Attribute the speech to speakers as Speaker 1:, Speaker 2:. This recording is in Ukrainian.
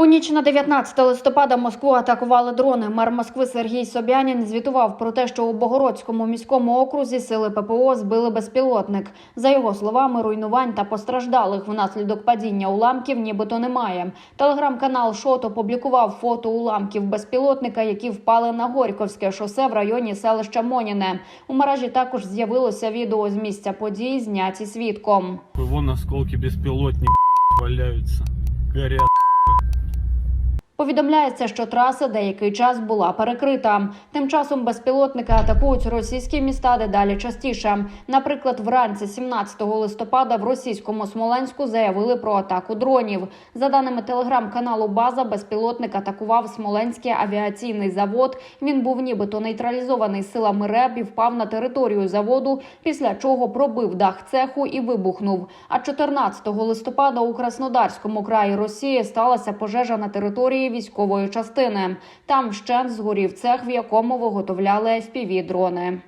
Speaker 1: У ніч на 19 листопада Москву атакували дрони. Мер Москви Сергій Собянін звітував про те, що у Богородському міському окрузі сили ППО збили безпілотник. За його словами, руйнувань та постраждалих внаслідок падіння уламків нібито немає. Телеграм-канал Шот опублікував фото уламків безпілотника, які впали на Горьковське шосе в районі селища Моніне. У мережі також з'явилося відео з місця подій, зняті свідком.
Speaker 2: Вон осколки беспилотника валяются. Горят.
Speaker 1: Повідомляється, що траса деякий час була перекрита. Тим часом безпілотники атакують російські міста дедалі частіше. Наприклад, вранці 17 листопада в російському Смоленську заявили про атаку дронів. За даними телеграм-каналу База, безпілотник атакував Смоленський авіаційний завод. Він був нібито нейтралізований силами РЕБ і впав на територію заводу, після чого пробив дах цеху і вибухнув. А 14 листопада у Краснодарському краї Росії сталася пожежа на військової частини. Там вщент згорів цех, в якому виготовляли fpv дрони